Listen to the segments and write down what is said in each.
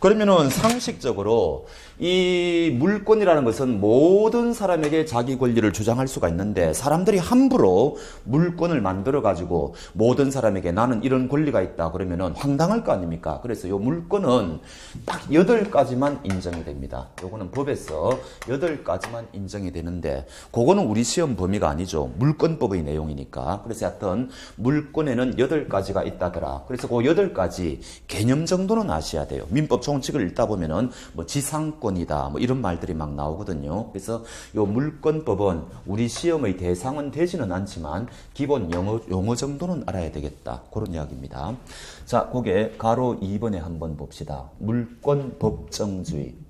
그러면은 상식적으로 이 물권이라는 것은 모든 사람에게 자기 권리를 주장할 수가 있는데 사람들이 함부로 물권을 만들어 가지고 모든 사람에게 나는 이런 권리가 있다 그러면은 황당할 거 아닙니까? 그래서 요 물권은 딱 여덟 가지만 인정이 됩니다. 요거는 법에서 여덟 가지만 인정이 되는데 그거는 우리 시험 범위가 아니죠. 물권법의 내용이니까. 그래서 하여튼 물권에는 여덟 가지가 있다더라. 그래서 그 여덟 가지 개념 정도는 아셔야 돼요. 민법 총칙을 읽다 보면은 뭐 지상권이다 뭐 이런 말들이 막 나오거든요. 그래서 요 물권법은 우리 시험의 대상은 되지는 않지만 기본 용어, 용어 정도는 알아야 되겠다. 그런 이야기입니다. 자, 그게 가로 2번에 한번 봅시다. 물권 법정주의.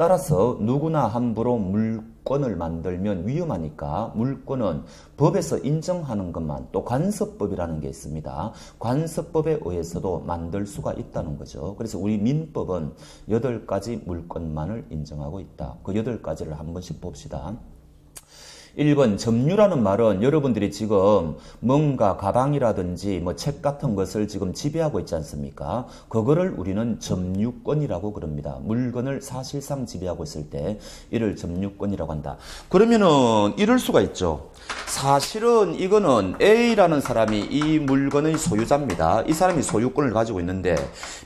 따라서 누구나 함부로 물권을 만들면 위험하니까 물권은 법에서 인정하는 것만 또 관습법이라는 게 있습니다. 관습법에 의해서도 만들 수가 있다는 거죠. 그래서 우리 민법은 여덟 가지 물권만을 인정하고 있다. 그 여덟 가지를 한 번씩 봅시다. 1번 점유라는 말은 여러분들이 지금 뭔가 가방이라든지 뭐 책 같은 것을 지금 지배하고 있지 않습니까? 그거를 우리는 점유권이라고 그럽니다. 물건을 사실상 지배하고 있을 때 이를 점유권이라고 한다. 그러면은 이럴 수가 있죠. 사실은 이거는 A라는 사람이 이 물건의 소유자입니다. 이 사람이 소유권을 가지고 있는데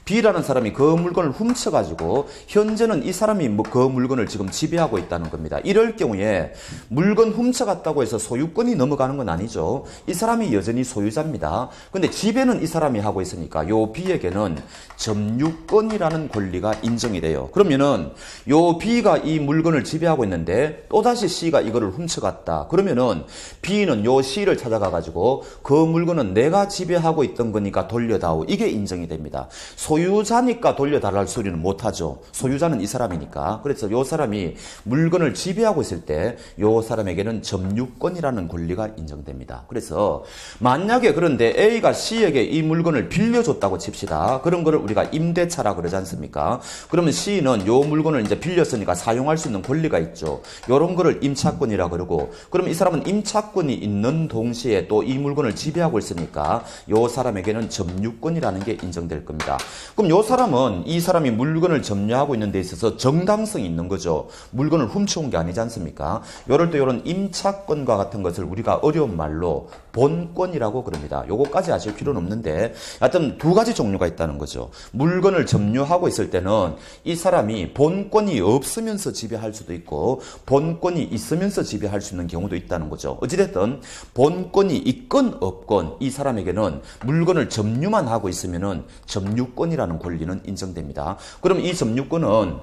B라는 사람이 그 물건을 훔쳐가지고 현재는 이 사람이 뭐그 물건을 지금 지배하고 있다는 겁니다. 이럴 경우에 물건 훔 쳐갔다고 해서 소유권이 넘어가는 건 아니죠. 이 사람이 여전히 소유자입니다. 근데 지배는 이 사람이 하고 있으니까 요 B에게는 점유권이라는 권리가 인정이 돼요. 그러면은 요 B가 이 물건을 지배하고 있는데 또다시 C가 이거를 훔쳐갔다. 그러면은 B는 요 C를 찾아가 가지고 그 물건은 내가 지배하고 있던 거니까 돌려다오. 이게 인정이 됩니다. 소유자니까 돌려달랄 소리는 못 하죠. 소유자는 이 사람이니까. 그래서 요 사람이 물건을 지배하고 있을 때 요 사람에게 는 점유권이라는 권리가 인정됩니다. 그래서 만약에 그런데 A가 C에게 이 물건을 빌려줬다고 칩시다. 그런 거를 우리가 임대차라 그러지 않습니까? 그러면 C는 요 물건을 이제 빌렸으니까 사용할 수 있는 권리가 있죠. 요런 거를 임차권이라 그러고 그럼 이 사람은 임차권이 있는 동시에 또 이 물건을 지배하고 있으니까 요 사람에게는 점유권이라는 게 인정될 겁니다. 그럼 요 사람은 이 사람이 물건을 점유하고 있는 데 있어서 정당성이 있는 거죠. 물건을 훔쳐온 게 아니지 않습니까? 요럴 때 요런 임 차권과 같은 것을 우리가 어려운 말로 본권이라고 그럽니다. 요거까지 아실 필요는 없는데 하여튼 두 가지 종류가 있다는 거죠. 물건을 점유하고 있을 때는 이 사람이 본권이 없으면서 지배할 수도 있고 본권이 있으면서 지배할 수 있는 경우도 있다는 거죠. 어찌됐든 본권이 있건 없건 이 사람에게는 물건을 점유만 하고 있으면은 점유권이라는 권리는 인정됩니다. 그럼 이 점유권은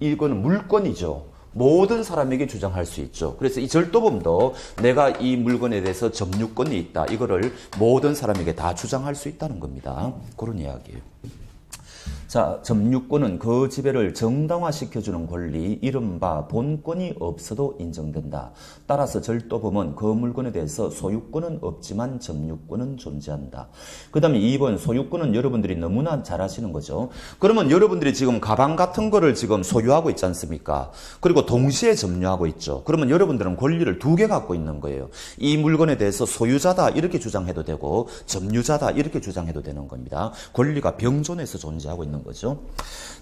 이거는 물권이죠. 모든 사람에게 주장할 수 있죠. 그래서 이 절도범도 내가 이 물건에 대해서 점유권이 있다. 이거를 모든 사람에게 다 주장할 수 있다는 겁니다. 그런 이야기예요. 자, 점유권은 그 지배를 정당화시켜주는 권리, 이른바 본권이 없어도 인정된다. 따라서 절도범은 그 물건에 대해서 소유권은 없지만 점유권은 존재한다. 그 다음에 2번 소유권은 여러분들이 너무나 잘 아시는 거죠. 그러면 여러분들이 지금 가방 같은 거를 지금 소유하고 있지 않습니까? 그리고 동시에 점유하고 있죠. 그러면 여러분들은 권리를 두 개 갖고 있는 거예요. 이 물건에 대해서 소유자다 이렇게 주장해도 되고 점유자다 이렇게 주장해도 되는 겁니다. 권리가 병존해서 존재하고 있는 거죠.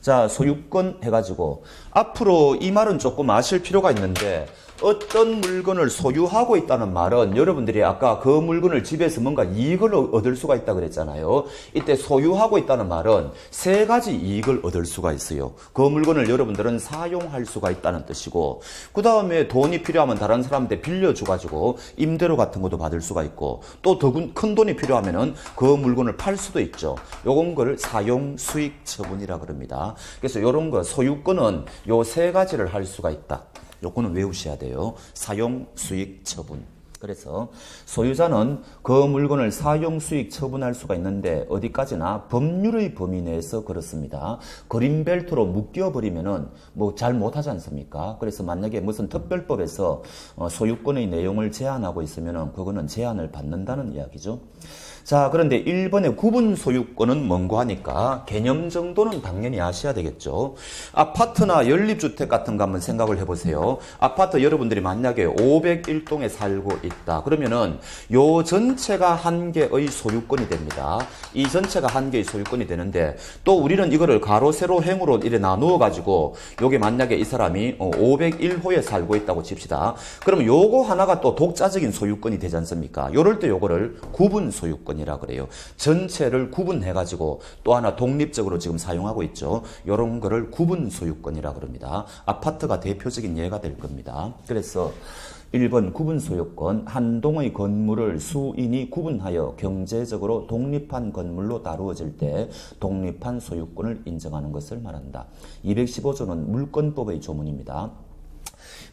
자, 소유권 해가지고 앞으로 이 말은 조금 아실 필요가 있는데 어떤 물건을 소유하고 있다는 말은 여러분들이 아까 그 물건을 집에서 뭔가 이익을 얻을 수가 있다 그랬잖아요. 이때 소유하고 있다는 말은 세 가지 이익을 얻을 수가 있어요. 그 물건을 여러분들은 사용할 수가 있다는 뜻이고 그 다음에 돈이 필요하면 다른 사람한테 빌려줘가지고 임대료 같은 것도 받을 수가 있고 또더큰 돈이 필요하면은 그 물건을 팔 수도 있죠. 요건 걸 사용 수익 처분이라 그럽니다. 그래서 요런 거 소유권은 요 세 가지를 할 수가 있다. 요거는 외우셔야 돼요. 사용 수익 처분. 그래서 소유자는 그 물건을 사용 수익 처분할 수가 있는데 어디까지나 법률의 범위 내에서 그렇습니다. 그린벨트로 묶여 버리면은 뭐 잘 못하지 않습니까? 그래서 만약에 무슨 특별법에서 어, 소유권의 내용을 제한하고 있으면은 그거는 제한을 받는다는 이야기죠. 자, 그런데 1번의 구분 소유권은 뭔고 하니까 개념 정도는 당연히 아셔야 되겠죠. 아파트나 연립주택 같은 거 한번 생각을 해보세요. 아파트 여러분들이 만약에 501동에 살고 있다. 그러면은 요 전체가 한 개의 소유권이 됩니다. 이 전체가 한 개의 소유권이 되는데 또 우리는 이거를 가로, 세로, 행으로 이래 나누어 가지고 요게 만약에 이 사람이 501호에 살고 있다고 칩시다. 그러면 요거 하나가 또 독자적인 소유권이 되지 않습니까? 요럴 때 요거를 구분 소유권 이라 그래요. 전체를 구분해 가지고 또 하나 독립적으로 지금 사용하고 있죠. 요런 거를 구분 소유권이라 그럽니다. 아파트가 대표적인 예가 될 겁니다. 그래서 1번 구분 소유권 한 동의 건물을 수인이 구분하여 경제적으로 독립한 건물로 다루어질 때 독립한 소유권을 인정하는 것을 말한다. 215조는 물권법의 조문입니다.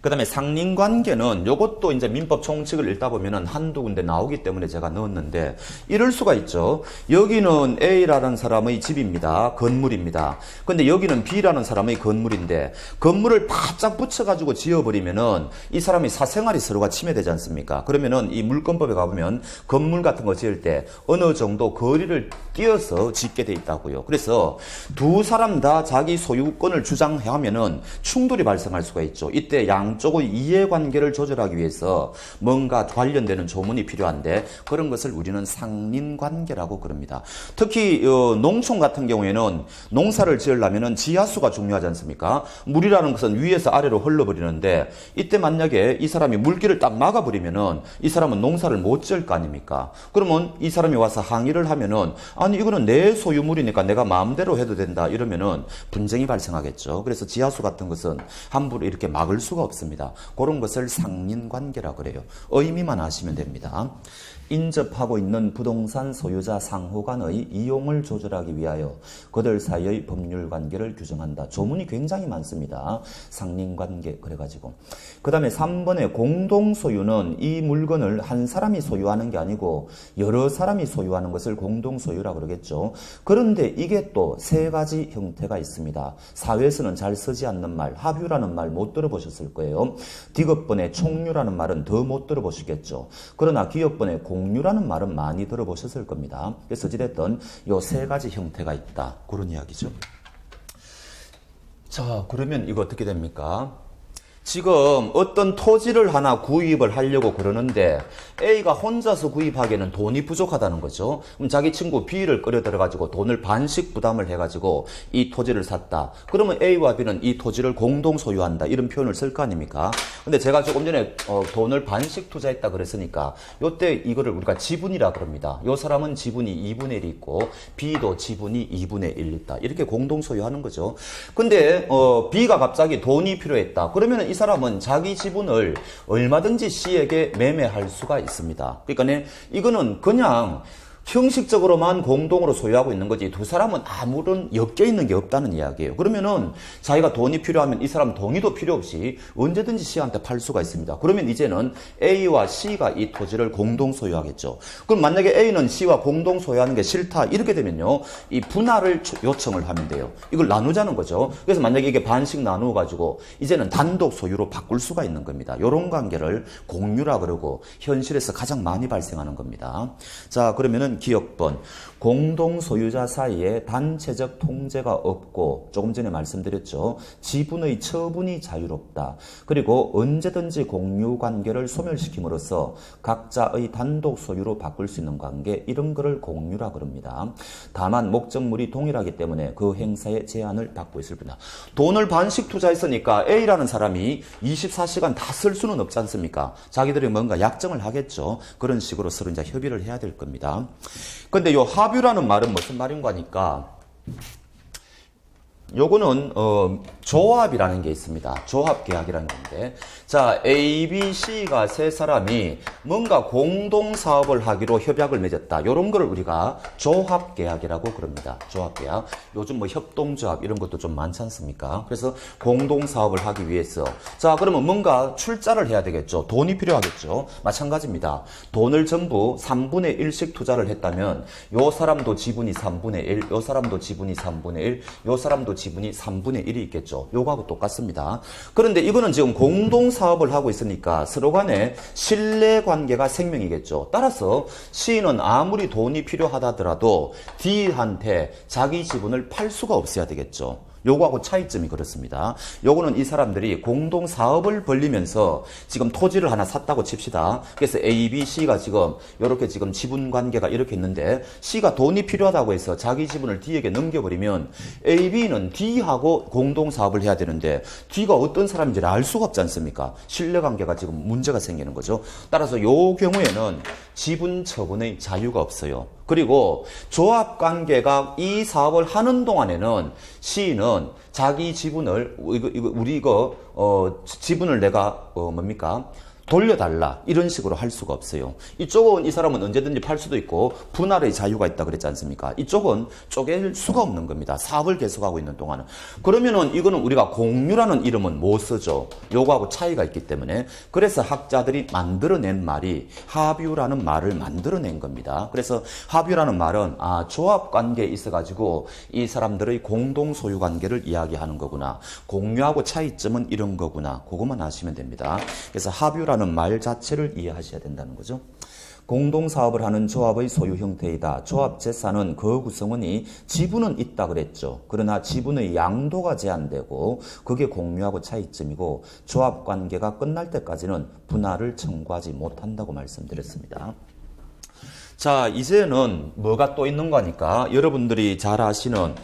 그 다음에 상린관계는 이것도 이제 민법 총칙을 읽다 보면은 한두 군데 나오기 때문에 제가 넣었는데 이럴 수가 있죠. 여기는 A라는 사람의 집입니다. 건물입니다. 근데 여기는 B라는 사람의 건물인데 건물을 바짝 붙여가지고 지어버리면은 이 사람이 사생활이 서로가 침해되지 않습니까? 그러면은 이 물권법에 가보면 건물 같은 거 지을 때 어느 정도 거리를 띄어서 짓게 돼 있다고요. 그래서 두 사람 다 자기 소유권을 주장하면은 충돌이 발생할 수가 있죠. 이때 양 쪽의 이해관계를 조절하기 위해서 뭔가 관련되는 조문이 필요한데 그런 것을 우리는 상린관계라고 그럽니다. 특히 어, 농촌 같은 경우에는 농사를 지으려면은 지하수가 중요하지 않습니까? 물이라는 것은 위에서 아래로 흘러버리는데 이때 만약에 이 사람이 물길을 딱 막아버리면은 이 사람은 농사를 못 지을 거 아닙니까? 그러면 이 사람이 와서 항의를 하면은 아니 이거는 내 소유물이니까 내가 마음대로 해도 된다 이러면은 분쟁이 발생하겠죠. 그래서 지하수 같은 것은 함부로 이렇게 막을 수가 없습니다. 그런 것을 상린관계라 그래요. 의미만 아시면 됩니다. 인접하고 있는 부동산 소유자 상호 간의 이용을 조절하기 위하여 그들 사이의 법률 관계를 규정한다. 조문이 굉장히 많습니다. 상린 관계 그래가지고 그 다음에 3번의 공동 소유는 이 물건을 한 사람이 소유하는 게 아니고 여러 사람이 소유하는 것을 공동 소유라 그러겠죠. 그런데 이게 또 세 가지 형태가 있습니다. 사회에서는 잘 쓰지 않는 말, 합유라는 말 못 들어보셨을 거예요. 디귿번의 총류라는 말은 더 못 들어보시겠죠. 그러나 기업번의 공 유라는 말은 많이 들어보셨을 겁니다. 그래서 어찌됐든 요 세 가지 형태가 있다. 그런 이야기죠. 자, 그러면 이거 어떻게 됩니까? 지금 어떤 토지를 하나 구입을 하려고 그러는데 A가 혼자서 구입하기에는 돈이 부족하다는 거죠. 그럼 자기 친구 B를 끌어들여 가지고 돈을 반씩 부담을 해 가지고 이 토지를 샀다. 그러면 A와 B는 이 토지를 공동 소유한다. 이런 표현을 쓸 거 아닙니까? 근데 제가 조금 전에 어, 돈을 반씩 투자했다 그랬으니까 요때 이거를 우리가 지분이라 그럽니다. 요 사람은 지분이 2분의 1이 있고 B도 지분이 2분의 1 있다. 이렇게 공동 소유하는 거죠. 근데 어, B가 갑자기 돈이 필요했다. 그러면 이 사람은 자기 지분을 얼마든지 C에게 매매할 수가 있습니다. 그러니까 이거는 그냥 형식적으로만 공동으로 소유하고 있는 거지 두 사람은 아무런 엮여 있는 게 없다는 이야기예요. 그러면은 자기가 돈이 필요하면 이 사람 동의도 필요 없이 언제든지 C한테 팔 수가 있습니다. 그러면 이제는 A와 C가 이 토지를 공동 소유하겠죠. 그럼 만약에 A는 C와 공동 소유하는 게 싫다 이렇게 되면요 이 분할을 요청을 하면 돼요. 이걸 나누자는 거죠. 그래서 만약에 이게 반씩 나누어 가지고 이제는 단독 소유로 바꿀 수가 있는 겁니다. 이런 관계를 공유라 그러고 현실에서 가장 많이 발생하는 겁니다. 자 그러면은 기억번 공동 소유자 사이에 단체적 통제가 없고 조금 전에 말씀드렸죠. 지분의 처분이 자유롭다. 그리고 언제든지 공유 관계를 소멸시킴으로써 각자의 단독 소유로 바꿀 수 있는 관계 이런 거를 공유라 그럽니다. 다만 목적물이 동일하기 때문에 그 행사에 제한을 받고 있을 뿐이다. 돈을 반씩 투자했으니까 A라는 사람이 24시간 다 쓸 수는 없지 않습니까? 자기들이 뭔가 약정을 하겠죠. 그런 식으로 서로 이제 협의를 해야 될 겁니다. 근데 요 합유라는 말은 무슨 말인 거니까 요거는 어, 조합이라는 게 있습니다. 조합 계약이라는 건데, 자 A, B, C가 세 사람이 뭔가 공동 사업을 하기로 협약을 맺었다. 요런 거를 우리가 조합 계약이라고 그럽니다. 조합 계약. 요즘 뭐 협동 조합 이런 것도 좀 많지 않습니까? 그래서 공동 사업을 하기 위해서 자 그러면 뭔가 출자를 해야 되겠죠. 돈이 필요하겠죠. 마찬가지입니다. 돈을 전부 3분의 1씩 투자를 했다면 요 사람도 지분이 3분의 1, 요 사람도 지분이 3분의 1, 요 사람도 지분이 3분의 1이 있겠죠. 요거하고 똑같습니다. 그런데 이거는 지금 공동 사업을 하고 있으니까 서로 간에 신뢰 관계가 생명이겠죠. 따라서 C는 아무리 돈이 필요하다더라도 D한테 자기 지분을 팔 수가 없어야 되겠죠. 요거하고 차이점이 그렇습니다. 요거는 이 사람들이 공동 사업을 벌리면서 지금 토지를 하나 샀다고 칩시다. 그래서 A, B, C가 지금 이렇게 지금 지분 관계가 이렇게 있는데 C가 돈이 필요하다고 해서 자기 지분을 D에게 넘겨버리면 A, B는 D하고 공동 사업을 해야 되는데 D가 어떤 사람인지를 알 수가 없지 않습니까? 신뢰 관계가 지금 문제가 생기는 거죠. 따라서 요 경우에는 지분 처분의 자유가 없어요. 그리고 조합 관계가 이 사업을 하는 동안에는 C는 자기 지분을 이거, 이거 우리 이거 어 지분을 내가 어 뭡니까? 돌려달라 이런 식으로 할 수가 없어요. 이쪽은 이 사람은 언제든지 팔 수도 있고 분할의 자유가 있다 그랬지 않습니까? 이쪽은 쪼갤 수가 없는 겁니다. 사업을 계속하고 있는 동안은 그러면은 이거는 우리가 공유라는 이름은 못 쓰죠. 요거하고 차이가 있기 때문에 그래서 학자들이 만들어낸 말이 합유라는 말을 만들어낸 겁니다. 그래서 합유라는 말은 아 조합 관계에 있어 가지고 이 사람들의 공동 소유 관계를 이야기하는 거구나. 공유하고 차이점은 이런 거구나. 그것만 아시면 됩니다. 그래서 합유라는 말 자체를 이해하셔야 된다는 거죠. 공동 사업을 하는 조합의 소유 형태이다. 조합 재산은 그 구성원이 지분은 있다 그랬죠. 그러나 지분의 양도가 제한되고 그게 공유하고 차이점이고 조합 관계가 끝날 때까지는 분할을 청구하지 못한다고 말씀드렸습니다. 자, 이제는 뭐가 또 있는 거니까 여러분들이 잘 아시는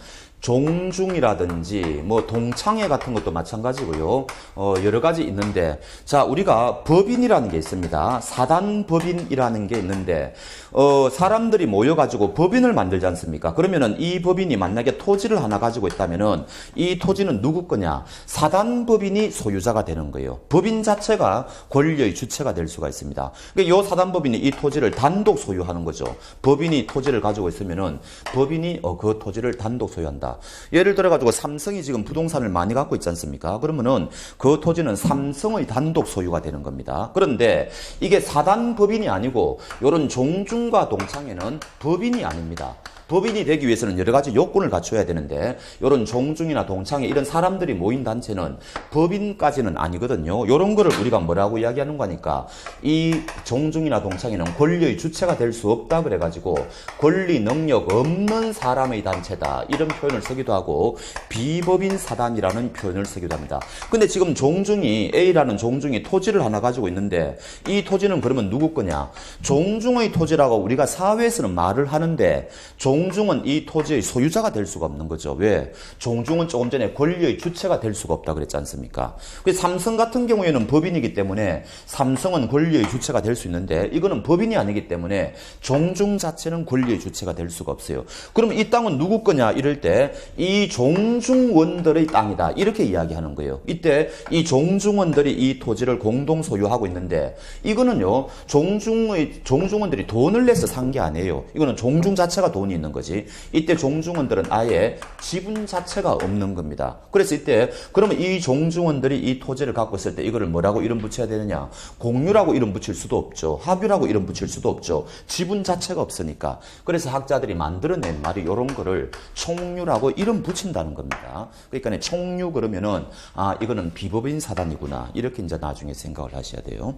종중이라든지 뭐 동창회 같은 것도 마찬가지고요. 어, 여러 가지 있는데 자 우리가 법인이라는 게 있습니다. 사단 법인이라는 게 있는데 어, 사람들이 모여가지고 법인을 만들지 않습니까? 그러면은 이 법인이 만약에 토지를 하나 가지고 있다면은 이 토지는 누구 거냐? 사단 법인이 소유자가 되는 거예요. 법인 자체가 권리의 주체가 될 수가 있습니다. 그러니까 이 사단 법인이 이 토지를 단독 소유하는 거죠. 법인이 토지를 가지고 있으면은 법인이 어, 그 토지를 단독 소유한 다. 예를 들어 가지고 삼성이 지금 부동산을 많이 갖고 있지 않습니까? 그러면은 그 토지는 삼성의 단독 소유가 되는 겁니다. 그런데 이게 사단 법인이 아니고 이런 종중과 동창회는 법인이 아닙니다. 법인이 되기 위해서는 여러 가지 요건을 갖춰야 되는데 이런 종중이나 동창회 이런 사람들이 모인 단체는 법인까지는 아니거든요. 이런 거를 우리가 뭐라고 이야기하는 거니까 이 종중이나 동창회는 권리의 주체가 될 수 없다 그래가지고 권리 능력 없는 사람의 단체다 이런 표현을 쓰기도 하고 비법인 사단이라는 표현을 쓰기도 합니다. 근데 지금 종중이 A라는 종중이 토지를 하나 가지고 있는데 이 토지는 그러면 누구 거냐? 종중의 토지라고 우리가 사회에서는 말을 하는데 종 중은 이 토지의 소유자가 될 수가 없는 거죠. 왜? 종중은 조금 전에 권리의 주체가 될 수가 없다 그랬지 않습니까? 그래서 삼성 같은 경우에는 법인이기 때문에 삼성은 권리의 주체가 될 수 있는데 이거는 법인이 아니기 때문에 종중 자체는 권리의 주체가 될 수가 없어요. 그러면 이 땅은 누구 거냐 이럴 때 이 종중원들의 땅이다 이렇게 이야기하는 거예요. 이때 이 종중원들이 이 토지를 공동 소유하고 있는데 이거는요 종중의 종중원들이 돈을 내서 산 게 아니에요. 이거는 종중 자체가 돈이 있는 거지. 이때 종중원들은 아예 지분 자체가 없는 겁니다. 그래서 이때 그러면 이 종중원들이 이 토지를 갖고 있을 때 이거를 뭐라고 이름 붙여야 되느냐? 공유라고 이름 붙일 수도 없죠. 합유라고 이름 붙일 수도 없죠. 지분 자체가 없으니까. 그래서 학자들이 만들어낸 말이 이런 거를 총유라고 이름 붙인다는 겁니다. 그러니까 총유 그러면은 아 이거는 비법인 사단이구나 이렇게 이제 나중에 생각을 하셔야 돼요.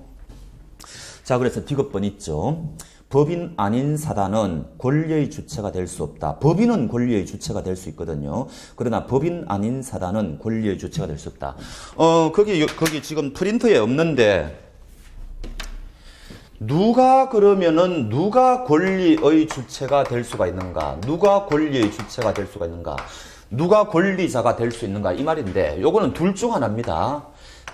자 그래서 디귿번 있죠. 법인 아닌 사단은 권리의 주체가 될 수 없다. 법인은 권리의 주체가 될 수 있거든요. 그러나 법인 아닌 사단은 권리의 주체가 될 수 없다. 어, 거기, 거기 지금 프린터에 없는데, 누가 그러면은 누가 권리의 주체가 될 수가 있는가? 누가 권리의 주체가 될 수가 있는가? 누가 권리자가 될 수 있는가? 이 말인데, 요거는 둘 중 하나입니다.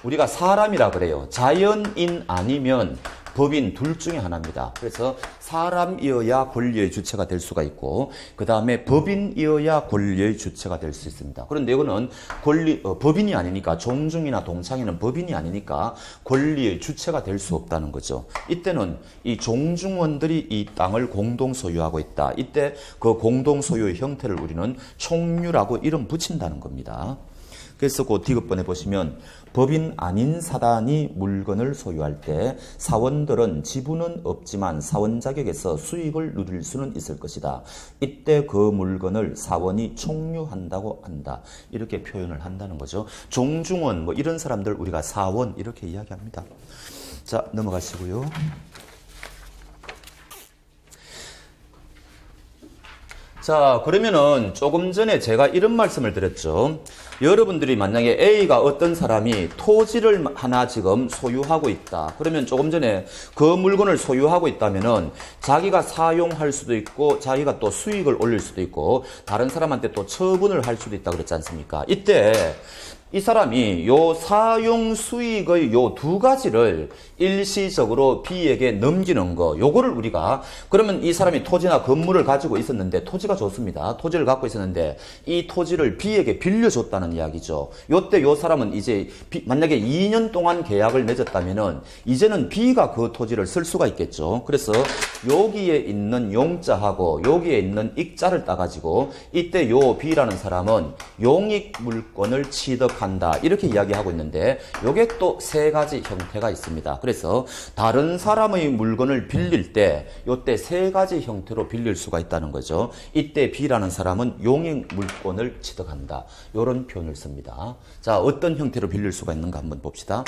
우리가 사람이라 그래요. 자연인 아니면 법인 둘 중에 하나입니다. 그래서 사람이어야 권리의 주체가 될 수가 있고, 그 다음에 법인이어야 권리의 주체가 될 수 있습니다. 그런데 이거는 권리, 어, 법인이 아니니까, 종중이나 동창회는 법인이 아니니까 권리의 주체가 될 수 없다는 거죠. 이때는 이 종중원들이 이 땅을 공동 소유하고 있다. 이때 그 공동 소유의 형태를 우리는 총유라고 이름 붙인다는 겁니다. 그래서 그 디귿번에 보시면 법인 아닌 사단이 물건을 소유할 때 사원들은 지분은 없지만 사원 자격에서 수익을 누릴 수는 있을 것이다. 이때 그 물건을 사원이 총유한다고 한다. 이렇게 표현을 한다는 거죠. 종중원 뭐 이런 사람들 우리가 사원 이렇게 이야기합니다. 자, 넘어가시고요. 자, 그러면은 조금 전에 제가 이런 말씀을 드렸죠. 여러분들이 만약에 A가 어떤 사람이 토지를 하나 지금 소유하고 있다. 그러면 조금 전에 그 물건을 소유하고 있다면은 자기가 사용할 수도 있고 자기가 또 수익을 올릴 수도 있고 다른 사람한테 또 처분을 할 수도 있다 그랬지 않습니까? 이때 이 사람이 요 사용 수익의 요 두 가지를 일시적으로 B에게 넘기는 거, 요거를 우리가 그러면 이 사람이 토지나 건물을 가지고 있었는데 토지가 좋습니다. 토지를 갖고 있었는데 이 토지를 B에게 빌려줬다는 이야기죠. 요때 요 사람은 이제 만약에 2년 동안 계약을 맺었다면은 이제는 B가 그 토지를 쓸 수가 있겠죠. 그래서 여기에 있는 용자하고 여기에 있는 익자를 따가지고 이때 요 B라는 사람은 용익 물건을 취득 한다. 이렇게 이야기하고 있는데 요게 또 세 가지 형태가 있습니다. 그래서 다른 사람의 물건을 빌릴 때 요때 세 가지 형태로 빌릴 수가 있다는 거죠. 이때 B라는 사람은 용익 물건을 취득한다. 요런 표현을 씁니다. 자, 어떤 형태로 빌릴 수가 있는가 한번 봅시다.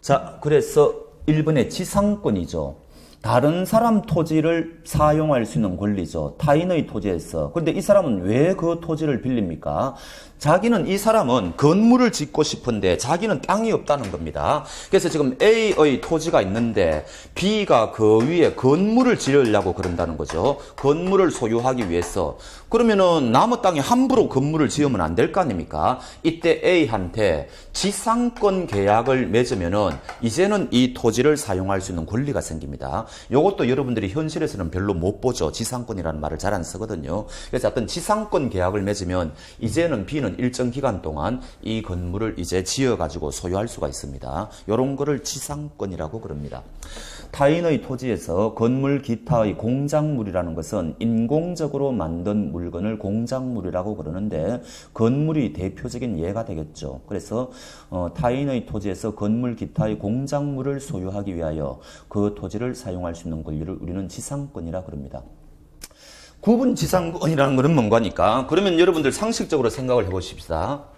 자, 그래서 1번의 지상권이죠. 다른 사람 토지를 사용할 수 있는 권리죠. 타인의 토지에서. 그런데 이 사람은 왜 그 토지를 빌립니까? 자기는 이 사람은 건물을 짓고 싶은데 자기는 땅이 없다는 겁니다. 그래서 지금 A의 토지가 있는데 B가 그 위에 건물을 지으려고 그런다는 거죠. 건물을 소유하기 위해서. 그러면은 남의 땅에 함부로 건물을 지으면 안 될 거 아닙니까? 이때 A한테 지상권 계약을 맺으면은 이제는 이 토지를 사용할 수 있는 권리가 생깁니다. 요것도 여러분들이 현실에서는 별로 못 보죠. 지상권이라는 말을 잘 안 쓰거든요. 그래서 어떤 지상권 계약을 맺으면 이제는 B는 일정 기간 동안 이 건물을 이제 지어 가지고 소유할 수가 있습니다. 요런 거를 지상권이라고 그럽니다. 타인의 토지에서 건물 기타의 공작물이라는 것은 인공적으로 만든 물건을 공작물이라고 그러는데 건물이 대표적인 예가 되겠죠. 그래서 어, 타인의 토지에서 건물 기타의 공작물을 소유하기 위하여 그 토지를 사용할 수 있는 권리를 우리는 지상권이라 그럽니다. 구분 지상권이라는 것은 뭔가니까 그러면 여러분들 상식적으로 생각을 해보십시다.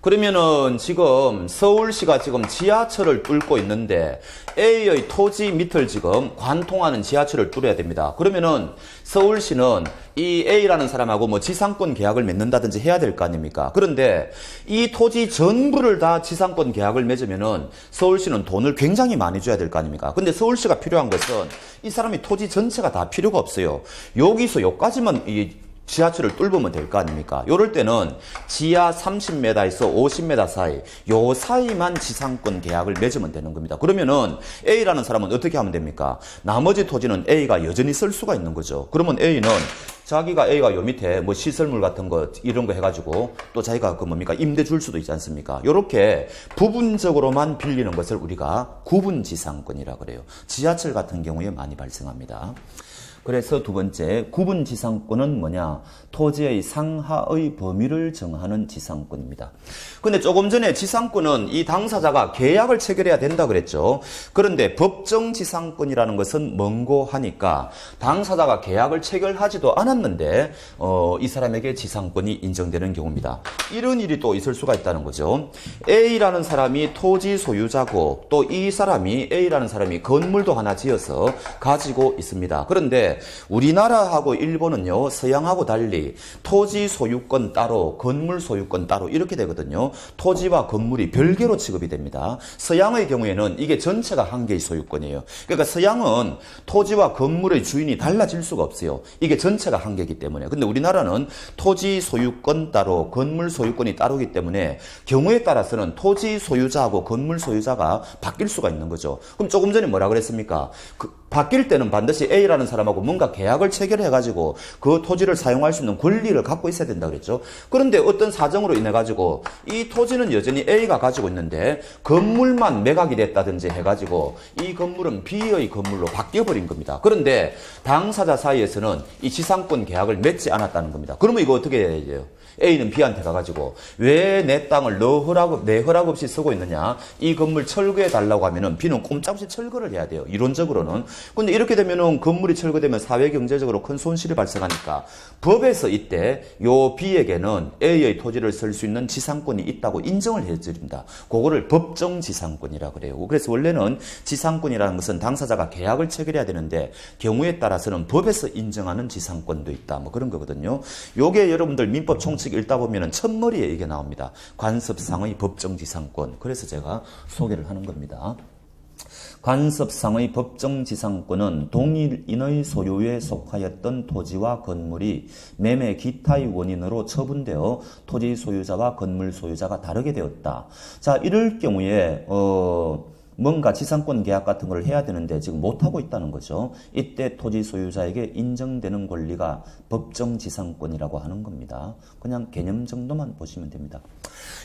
그러면은 지금 서울시가 지금 지하철을 뚫고 있는데 A의 토지 밑을 지금 관통하는 지하철을 뚫어야 됩니다. 그러면은 서울시는 이 A라는 사람하고 뭐 지상권 계약을 맺는다든지 해야 될 거 아닙니까? 그런데 이 토지 전부를 다 지상권 계약을 맺으면은 서울시는 돈을 굉장히 많이 줘야 될 거 아닙니까? 근데 서울시가 필요한 것은 이 사람이 토지 전체가 다 필요가 없어요. 여기서 여기까지만 이 지하철을 뚫으면 될 거 아닙니까? 요럴 때는 지하 30m에서 50m 사이, 요 사이만 지상권 계약을 맺으면 되는 겁니다. 그러면은 A라는 사람은 어떻게 하면 됩니까? 나머지 토지는 A가 여전히 쓸 수가 있는 거죠. 그러면 A는 자기가 A가 요 밑에 뭐 시설물 같은 거 이런 거 해가지고 또 자기가 그 뭡니까 임대 줄 수도 있지 않습니까? 요렇게 부분적으로만 빌리는 것을 우리가 구분지상권이라 그래요. 지하철 같은 경우에 많이 발생합니다. 그래서 두 번째 구분 지상권은 뭐냐? 토지의 상하의 범위를 정하는 지상권입니다. 근데 조금 전에 지상권은 이 당사자가 계약을 체결해야 된다 그랬죠. 그런데 법정 지상권이라는 것은 먼고 하니까 당사자가 계약을 체결하지도 않았는데 어, 이 사람에게 지상권이 인정되는 경우입니다. 이런 일이 또 있을 수가 있다는 거죠. A라는 사람이 토지 소유자고 또 이 사람이 A라는 사람이 건물도 하나 지어서 가지고 있습니다. 그런데 우리나라하고 일본은요, 서양하고 달리 토지 소유권 따로, 건물 소유권 따로 이렇게 되거든요. 토지와 건물이 별개로 취급이 됩니다. 서양의 경우에는 이게 전체가 한 개의 소유권이에요. 그러니까 서양은 토지와 건물의 주인이 달라질 수가 없어요. 이게 전체가 한 개이기 때문에. 근데 우리나라는 토지 소유권 따로, 건물 소유권이 따로기 때문에 경우에 따라서는 토지 소유자하고 건물 소유자가 바뀔 수가 있는 거죠. 그럼 조금 전에 뭐라 그랬습니까? 그, 바뀔 때는 반드시 A라는 사람하고 뭔가 계약을 체결해가지고 그 토지를 사용할 수 있는 권리를 갖고 있어야 된다 그랬죠. 그런데 어떤 사정으로 인해가지고 이 토지는 여전히 A가 가지고 있는데 건물만 매각이 됐다든지 해가지고 이 건물은 B의 건물로 바뀌어버린 겁니다. 그런데 당사자 사이에서는 이 지상권 계약을 맺지 않았다는 겁니다. 그러면 이거 어떻게 해야 돼요? A는 B한테 가가지고 왜 내 땅을 너 허락, 내 허락 없이 쓰고 있느냐? 이 건물 철거해 달라고 하면은 B는 꼼짝없이 철거를 해야 돼요. 이론적으로는. 근데 이렇게 되면은 건물이 철거되면 사회 경제적으로 큰 손실이 발생하니까 법에서 이때 요 B에게는 A의 토지를 쓸 수 있는 지상권이 있다고 인정을 해드립니다. 그거를 법정 지상권이라 그래요. 그래서 원래는 지상권이라는 것은 당사자가 계약을 체결해야 되는데 경우에 따라서는 법에서 인정하는 지상권도 있다. 뭐 그런 거거든요. 요게 여러분들 민법 총칙 읽다 보면은 첫머리에 이게 나옵니다. 관습상의 법정 지상권. 그래서 제가 소개를 하는 겁니다. 관습상의 법정 지상권은 동일인의 소유에 속하였던 토지와 건물이 매매 기타의 원인으로 처분되어 토지 소유자와 건물 소유자가 다르게 되었다. 자, 이럴 경우에 어 뭔가 지상권 계약 같은 걸 해야 되는데 지금 못 하고 있다는 거죠. 이때 토지 소유자에게 인정되는 권리가 법정 지상권이라고 하는 겁니다. 그냥 개념 정도만 보시면 됩니다.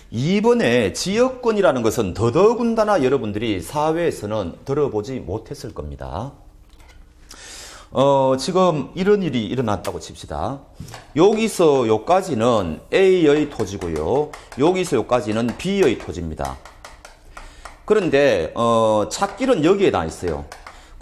이번에 지역권이라는 것은 더더군다나 여러분들이 사회에서는 들어보지 못했을 겁니다. 어, 지금 이런 일이 일어났다고 칩시다. 여기서 여기까지는 A의 토지고요. 여기서 여기까지는 B의 토지입니다. 그런데 어, 찾길은 여기에 나 있어요.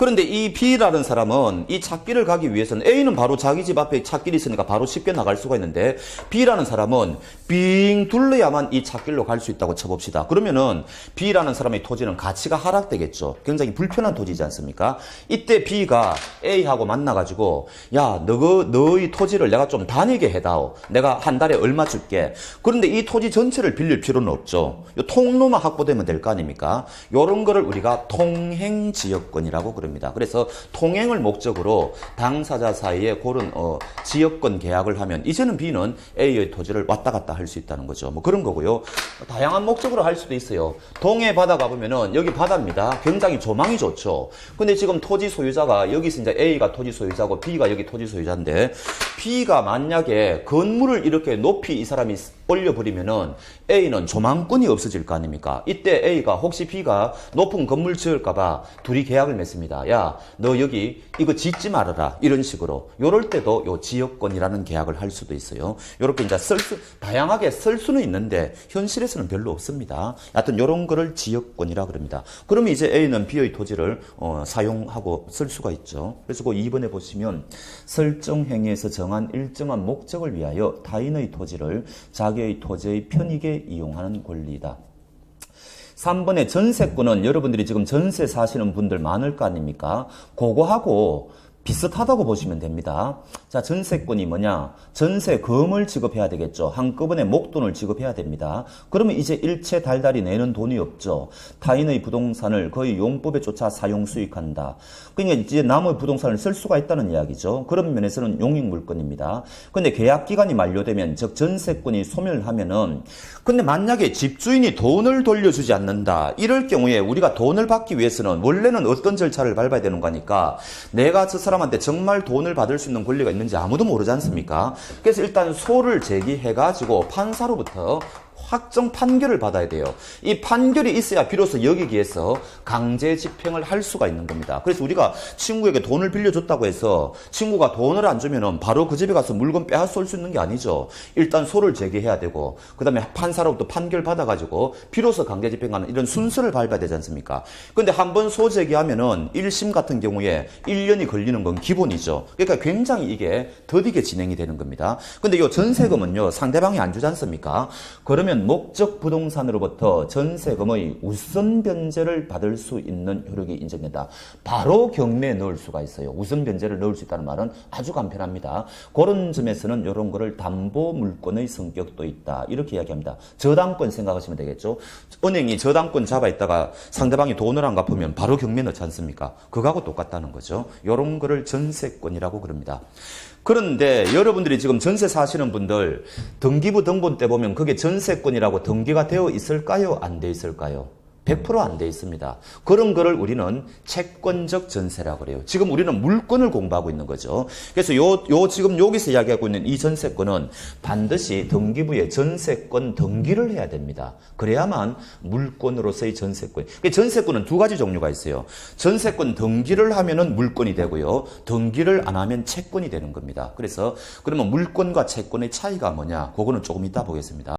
그런데 이 B라는 사람은 이 찾길을 가기 위해서는 A는 바로 자기 집 앞에 찾길이 있으니까 바로 쉽게 나갈 수가 있는데 B라는 사람은 빙 둘러야만 이 찾길로 갈 수 있다고 쳐봅시다. 그러면은 B라는 사람의 토지는 가치가 하락되겠죠. 굉장히 불편한 토지지 않습니까? 이때 B가 A하고 만나가지고 야, 너, 너의 토지를 내가 좀 다니게 해다오. 내가 한 달에 얼마 줄게. 그런데 이 토지 전체를 빌릴 필요는 없죠. 요 통로만 확보되면 될 거 아닙니까? 요런 거를 우리가 통행지역권이라고 그럽니다. 그래서 통행을 목적으로 당사자 사이에 그런 어, 지역권 계약을 하면 이제는 B는 A의 토지를 왔다 갔다 할 수 있다는 거죠. 뭐 그런 거고요. 다양한 목적으로 할 수도 있어요. 동해 바다 가보면은 여기 바다입니다. 굉장히 조망이 좋죠. 근데 지금 토지 소유자가 여기서 이제 A가 토지 소유자고 B가 여기 토지 소유자인데 B가 만약에 건물을 이렇게 높이 이 사람이 올려버리면은 A는 조망권이 없어질 거 아닙니까? 이때 A가 혹시 B가 높은 건물 지을까봐 둘이 계약을 맺습니다. 야, 너 여기 이거 짓지 말아라. 이런 식으로. 요럴 때도 요 지역권이라는 계약을 할 수도 있어요. 요렇게 이제 쓸 수, 다양하게 쓸 수는 있는데 현실에서는 별로 없습니다. 하여튼 요런 거를 지역권이라 그럽니다. 그러면 이제 A는 B의 토지를 어, 사용하고 쓸 수가 있죠. 그래서 그 2번에 보시면 설정 행위에서 정한 일정한 목적을 위하여 타인의 토지를 자기의 토지의 편익에 이용하는 권리다. 3번의 전세권은 여러분들이 지금 전세 사시는 분들 많을 거 아닙니까? 그거하고 비슷하다고 보시면 됩니다. 자, 전세권이 뭐냐? 전세금을 지급해야 되겠죠. 한꺼번에 목돈을 지급해야 됩니다. 그러면 이제 일체 달달이 내는 돈이 없죠. 타인의 부동산을 거의 용법에 쫓아 사용 수익한다. 그러니까 이제 남의 부동산을 쓸 수가 있다는 이야기죠. 그런 면에서는 용익물권입니다. 근데 계약 기간이 만료되면 즉 전세권이 소멸하면은 근데 만약에 집주인이 돈을 돌려주지 않는다. 이럴 경우에 우리가 돈을 받기 위해서는 원래는 어떤 절차를 밟아야 되는 거니까 내가 저 사람 한테 정말 돈을 받을 수 있는 권리가 있는지 아무도 모르지 않습니까? 그래서 일단 소를 제기해가지고 판사로부터 확정 판결을 받아야 돼요. 이 판결이 있어야 비로소 여기기에서 강제 집행을 할 수가 있는 겁니다. 그래서 우리가 친구에게 돈을 빌려줬다고 해서 친구가 돈을 안 주면은 바로 그 집에 가서 물건 빼앗을 수 있는 게 아니죠. 일단 소를 제기해야 되고 그 다음에 판사로부터 판결 받아가지고 비로소 강제 집행하는 이런 순서를 밟아야 되지 않습니까? 근데 한 번 소 제기하면은 1심 같은 경우에 1년이 걸리는 건 기본이죠. 그러니까 굉장히 이게 더디게 진행이 되는 겁니다. 근데 이 전세금은요 상대방이 안 주지 않습니까? 그러면 목적 부동산으로부터 전세금의 우선 변제를 받을 수 있는 효력이 인정된다. 바로 경매에 넣을 수가 있어요. 우선 변제를 넣을 수 있다는 말은 아주 간편합니다. 그런 점에서는 이런 거를 담보 물권의 성격도 있다. 이렇게 이야기합니다. 저당권 생각하시면 되겠죠. 은행이 저당권 잡아 있다가 상대방이 돈을 안 갚으면 바로 경매 넣지 않습니까? 그거하고 똑같다는 거죠. 이런 거를 전세권이라고 그럽니다. 그런데 여러분들이 지금 전세 사시는 분들 등기부 등본 때 보면 그게 전세권이라고 등기가 되어 있을까요? 안 돼 있을까요? 100%안 돼 있습니다. 그런 거를 우리는 채권적 전세라고 그래요. 지금 우리는 물권을 공부하고 있는 거죠. 그래서 요, 요 지금 여기서 이야기하고 있는 이 전세권은 반드시 등기부에 전세권 등기를 해야 됩니다. 그래야만 물권으로서의 전세권. 그 전세권은 두 가지 종류가 있어요. 전세권 등기를 하면은 물권이 되고요. 등기를 안 하면 채권이 되는 겁니다. 그래서 그러면 물권과 채권의 차이가 뭐냐? 그거는 조금 이따 보겠습니다.